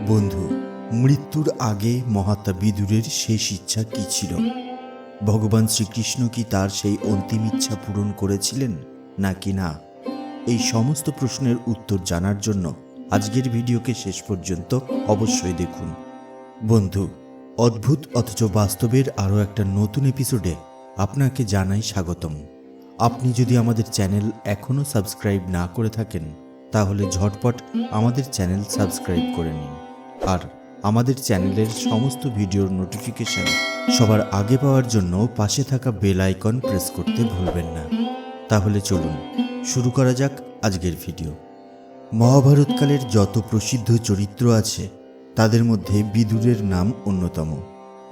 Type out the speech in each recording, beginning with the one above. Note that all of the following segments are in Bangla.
বন্ধু, মৃত্যুর আগে মহাত্মা বিদুরের শেষ ইচ্ছা কি ছিল? ভগবান শ্রীকৃষ্ণ কি তার সেই অন্তিম ইচ্ছা পূরণ করেছিলেন? নাকি না? এই সমস্ত প্রশ্নের উত্তর জানার জন্য আজকের ভিডিওকে শেষ পর্যন্ত অবশ্যই দেখুন। বন্ধু, অদ্ভুত অথচ বাস্তবের আরও একটা নতুন এপিসোডে আপনাকে জানাই স্বাগতম। আপনি যদি আমাদের চ্যানেল এখনও সাবস্ক্রাইব না করে থাকেন, তাহলে ঝটপট আমাদের চ্যানেল সাবস্ক্রাইব করে নিন। আর আমাদের চ্যানেলের সমস্ত ভিডিওর নোটিফিকেশন সবার আগে পাওয়ার জন্য পাশে থাকা বেল আইকন প্রেস করতে ভুলবেন না। তাহলে চলুন, শুরু করা যাক আজকের ভিডিও মহাভারতকালের যত প্রসিদ্ধ চরিত্র আছে, তাদের মধ্যে বিদুরের নাম অন্যতম।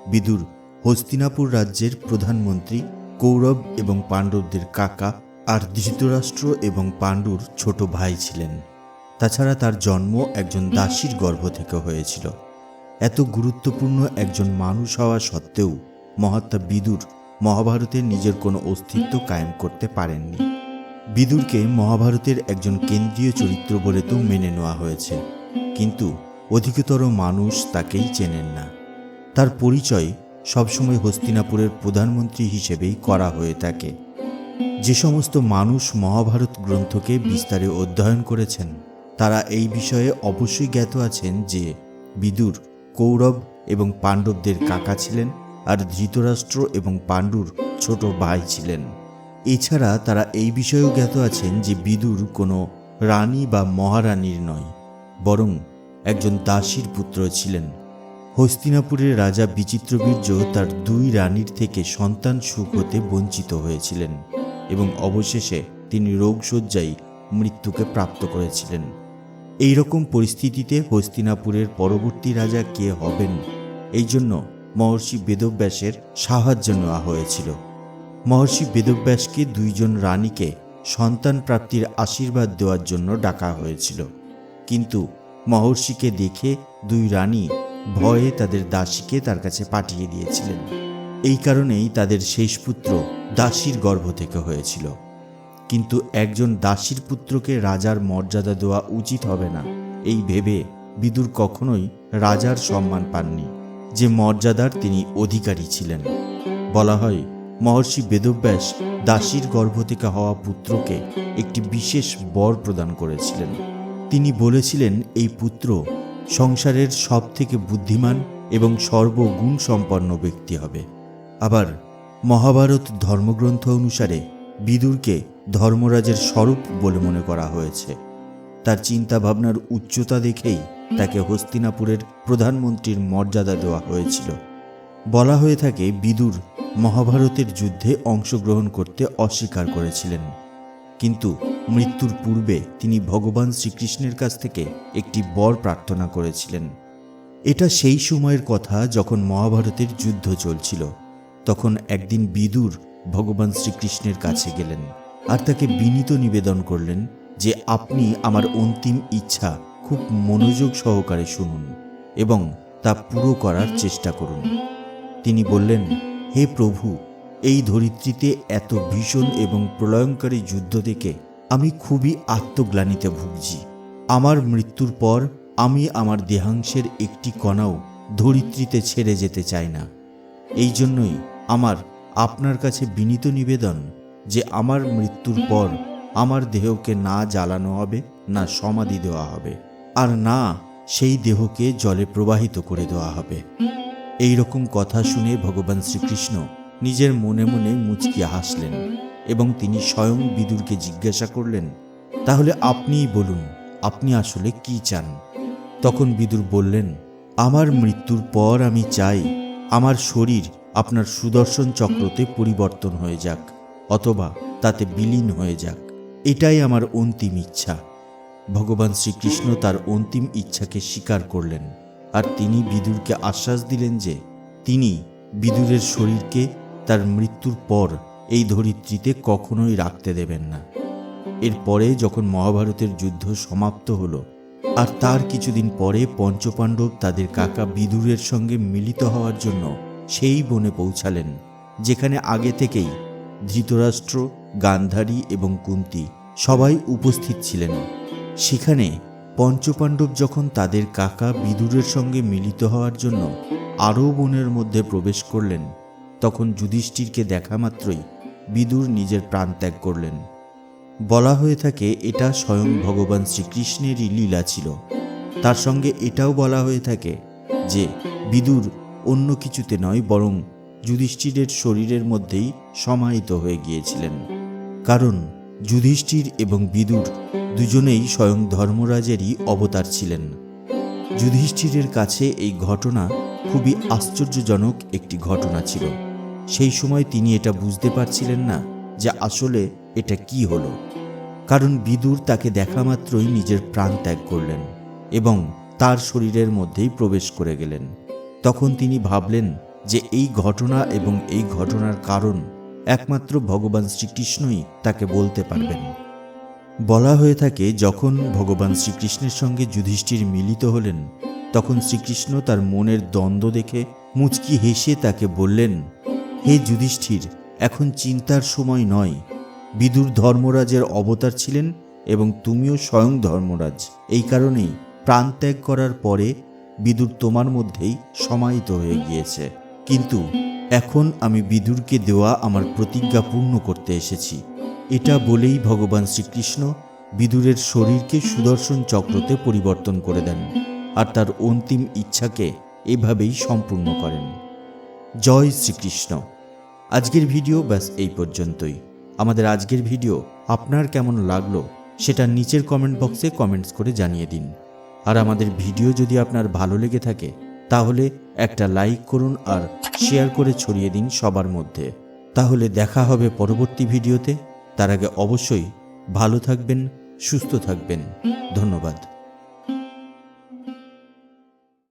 বিদুর হস্তিনাপুর রাজ্যের প্রধানমন্ত্রী, কৌরব এবং পাণ্ডবদের কাকা আর ধৃতরাষ্ট্র এবং পাণ্ডুর ছোট ভাই ছিলেন। তাছাড়া তার জন্ম একজন দাসীর গর্ভ থেকে হয়েছিল। এত গুরুত্বপূর্ণ একজন মানুষ হওয়া সত্ত্বেও মহাত্মা বিদুর মহাভারতের নিজের কোনো অস্তিত্ব কায়েম করতে পারেননি। বিদুরকে মহাভারতের একজন কেন্দ্রীয় চরিত্র বলে তো মেনে নেওয়া হয়েছে, কিন্তু অধিকতর মানুষ তাকেই চেনেন না। তার পরিচয় সবসময় হস্তিনাপুরের প্রধানমন্ত্রী হিসেবেই করা হয়ে থাকে। যে সমস্ত মানুষ মহাভারত গ্রন্থকে বিস্তারে অধ্যয়ন করেছেন তারা এই বিষয়ে অবশ্যই জ্ঞাত আছেন যে বিদুর, কৌরব এবং পাণ্ডবদের কাকা ছিলেন আর ধৃতরাষ্ট্র এবং পাণ্ডুর ছোট ভাই ছিলেন। এছাড়া তারা এই বিষয়েও জ্ঞাত আছেন যে বিদুর কোনো রানী বা মহারানীর নয়, বরং একজন দাসীর পুত্র ছিলেন। হস্তিনাপুরের রাজা বিচিত্রবীর্য তার দুই রানীর থেকে সন্তান সুখ হতে বঞ্চিত হয়েছিলেন এবং অবশেষে তিনি রোগশয্যায় মৃত্যুকে প্রাপ্ত করেছিলেন। এই রকম পরিস্থিতিতে হস্তিনাপুরের পরবর্তী রাজা কে হবেন? এই জন্য মহর্ষি বেদব্যাসের সাহায্য নেওয়া হয়েছিল। মহর্ষি বেদব্যাসকে দুইজন রানীকে সন্তান প্রাপ্তির আশীর্বাদ দেওয়ার জন্য ডাকা হয়েছিল। কিন্তু মহর্ষিকে দেখে দুই রানী ভয়ে তাদের দাসীকে তার কাছে পাঠিয়ে দিয়েছিলেন। এই কারণেই তাদের শেষ পুত্র দাসীর গর্ভ থেকে হয়েছিল। কিন্তু একজন দাসীর পুত্রকে রাজার মর্যাদা দেওয়া উচিত হবে না। এই ভেবে বিদুর কখনোই রাজার সম্মান পাননি। যে মর্যাদার তিনি অধিকারী ছিলেন। বলা হয়, মহর্ষি বেদব্যাস দাসীর গর্ভ থেকে হওয়া পুত্রকে একটি বিশেষ বর প্রদান করেছিলেন। তিনি বলেছিলেন, এই পুত্র সংসারের সব থেকে বুদ্ধিমান এবং সর্বগুণ সম্পন্ন ব্যক্তি হবে। আবার মহাভারত ধর্মগ্রন্থ অনুসারে বিদুরকে ধর্মরাজের স্বরূপ বলে মনে করা হয়েছে। তার চিন্তাভাবনার উচ্চতা দেখেই তাকে হস্তিনাপুরের প্রধানমন্ত্রীর মর্যাদা দেওয়া হয়েছিল। বলা হয়ে থাকে, বিদুর মহাভারতের যুদ্ধে অংশগ্রহণ করতে অস্বীকার করেছিলেন। কিন্তু মৃত্যুর পূর্বে তিনি ভগবান শ্রীকৃষ্ণের কাছ থেকে একটি বর প্রার্থনা করেছিলেন। এটা সেই সময়ের কথা যখন মহাভারতের যুদ্ধ চলছিল, তখন একদিন বিদুর ভগবান শ্রীকৃষ্ণের কাছে গেলেন। আর তাকে বিনীত নিবেদন করলেন যে আপনি আমার অন্তিম ইচ্ছা খুব মনোযোগ সহকারে শুনুন এবং তা পুরো করার চেষ্টা করুন। তিনি বললেন, হে প্রভু, এই ধরিত্রীতে এত ভীষণ এবং প্রলয়ঙ্কারী যুদ্ধ দেখে আমি খুবই আত্মগ্লানিতে ভুগছি। আমার মৃত্যুর পর আমি আমার দেহাংশের একটি কণাও ধরিত্রীতে ছেড়ে যেতে চাই না। এই জন্যই আমার আপনার কাছে বিনীত নিবেদন যে আমার মৃত্যুর পর আমার দেহকে না জ্বালানো হবে, না সমাধি দেওয়া হবে, আর না সেই দেহকে জলে প্রবাহিত করে দেওয়া হবে। এই রকম কথা শুনে ভগবান শ্রীকৃষ্ণ নিজের মনে মনে মুচকি হাসলেন এবং তিনি স্বয়ং বিদুরকে জিজ্ঞাসা করলেন, তাহলে আপনিই বলুন, আপনি আসলে কি চান? তখন বিদুর বললেন, আমার মৃত্যুর পর আমি চাই, আমার শরীর আপনার সুদর্শন চক্রতে পরিবর্তন হয়ে যাক। অথবা তাতে বিলীন হয়ে যাক। এটাই আমার অন্তিম ইচ্ছা। ভগবান শ্রীকৃষ্ণ তার অন্তিম ইচ্ছাকে স্বীকার করলেন আর তিনি বিদুরকে আশ্বাস দিলেন যে তিনি বিদুরের শরীরকে তার মৃত্যুর পর এই ধরিত্রীতে কখনোই রাখতে দেবেন না। এরপরে যখন মহাভারতের যুদ্ধ সমাপ্ত হলো আর তার কিছুদিন পরে পঞ্চপাণ্ডব তাদের কাকা বিদুরের সঙ্গে মিলিত হওয়ার জন্য সেই বনে পৌঁছালেন, যেখানে আগে থেকেই ধৃতরাষ্ট্র, গান্ধারী এবং কুন্তি সবাই উপস্থিত ছিলেন। সেখানে পঞ্চপাণ্ডব যখন তাদের কাকা বিদুরের সঙ্গে মিলিত হওয়ার জন্য আরও বনের মধ্যে প্রবেশ করলেন, তখন যুধিষ্ঠিরকে দেখা মাত্রই বিদুর নিজের প্রাণ ত্যাগ করলেন। বলা হয়ে থাকে এটা স্বয়ং ভগবান শ্রীকৃষ্ণেরই লীলা ছিল। তার সঙ্গে এটাও বলা হয়ে থাকে যে বিদুর অন্য কিছুতে নয়, বরং যুধিষ্ঠিরের শরীরের মধ্যেই সমাহিত হয়ে গিয়েছিলেন। কারণ যুধিষ্ঠির এবং বিদুর দুজনেই স্বয়ং ধর্মরাজেরই অবতার ছিলেন। যুধিষ্ঠিরের কাছে এই ঘটনা খুবই আশ্চর্যজনক একটি ঘটনা ছিল। সেই সময় তিনি এটা বুঝতে পারছিলেন না যে আসলে এটা কি হলো। কারণ বিদুর তাকে দেখা মাত্রই নিজের প্রাণ ত্যাগ করলেন এবং তার শরীরের মধ্যেই প্রবেশ করে গেলেন। তখন তিনি ভাবলেন যে এই ঘটনা এবং এই ঘটনার কারণ একমাত্র ভগবান শ্রীকৃষ্ণই তাকে বলতে পারবেন। বলা হয়ে থাকে, যখন ভগবান শ্রীকৃষ্ণের সঙ্গে যুধিষ্ঠির মিলিত হলেন, তখন শ্রীকৃষ্ণ তার মনের দ্বন্দ্ব দেখে মুচকি হেসে তাকে বললেন, হে যুধিষ্ঠির, এখন চিন্তার সময় নয়। বিদুর ধর্মরাজের অবতার ছিলেন এবং তুমিও স্বয়ং ধর্মরাজ। এই কারণেই প্রাণত্যাগ করার পরে বিদুর তোমার মধ্যেই সমাহিত হয়ে গিয়েছে। কিন্তু এখন আমি বিদুরকে দেওয়া আমার প্রতিজ্ঞা পূর্ণ করতে এসেছি। এটা বলেই ভগবান শ্রীকৃষ্ণ বিদুরের শরীরকে সুদর্শন চক্রতে পরিবর্তন করে দেন আর তার অন্তিম ইচ্ছাকে এভাবেই সম্পূর্ণ করেন। জয় শ্রীকৃষ্ণ। আজকের ভিডিও ব্যাস এই পর্যন্তই। আমাদের আজকের ভিডিও আপনার কেমন লাগল সেটা নিচের কমেন্ট বক্সে কমেন্টস করে জানিয়ে দিন। আর আমাদের ভিডিও যদি আপনার ভালো লেগে থাকে তাহলে একটা লাইক করুন আর শেয়ার করে ছড়িয়ে দিন সবার মধ্যে। তাহলে দেখা হবে পরবর্তী ভিডিওতে। তার আগে অবশ্যই ভালো থাকবেন, সুস্থ থাকবেন। ধন্যবাদ।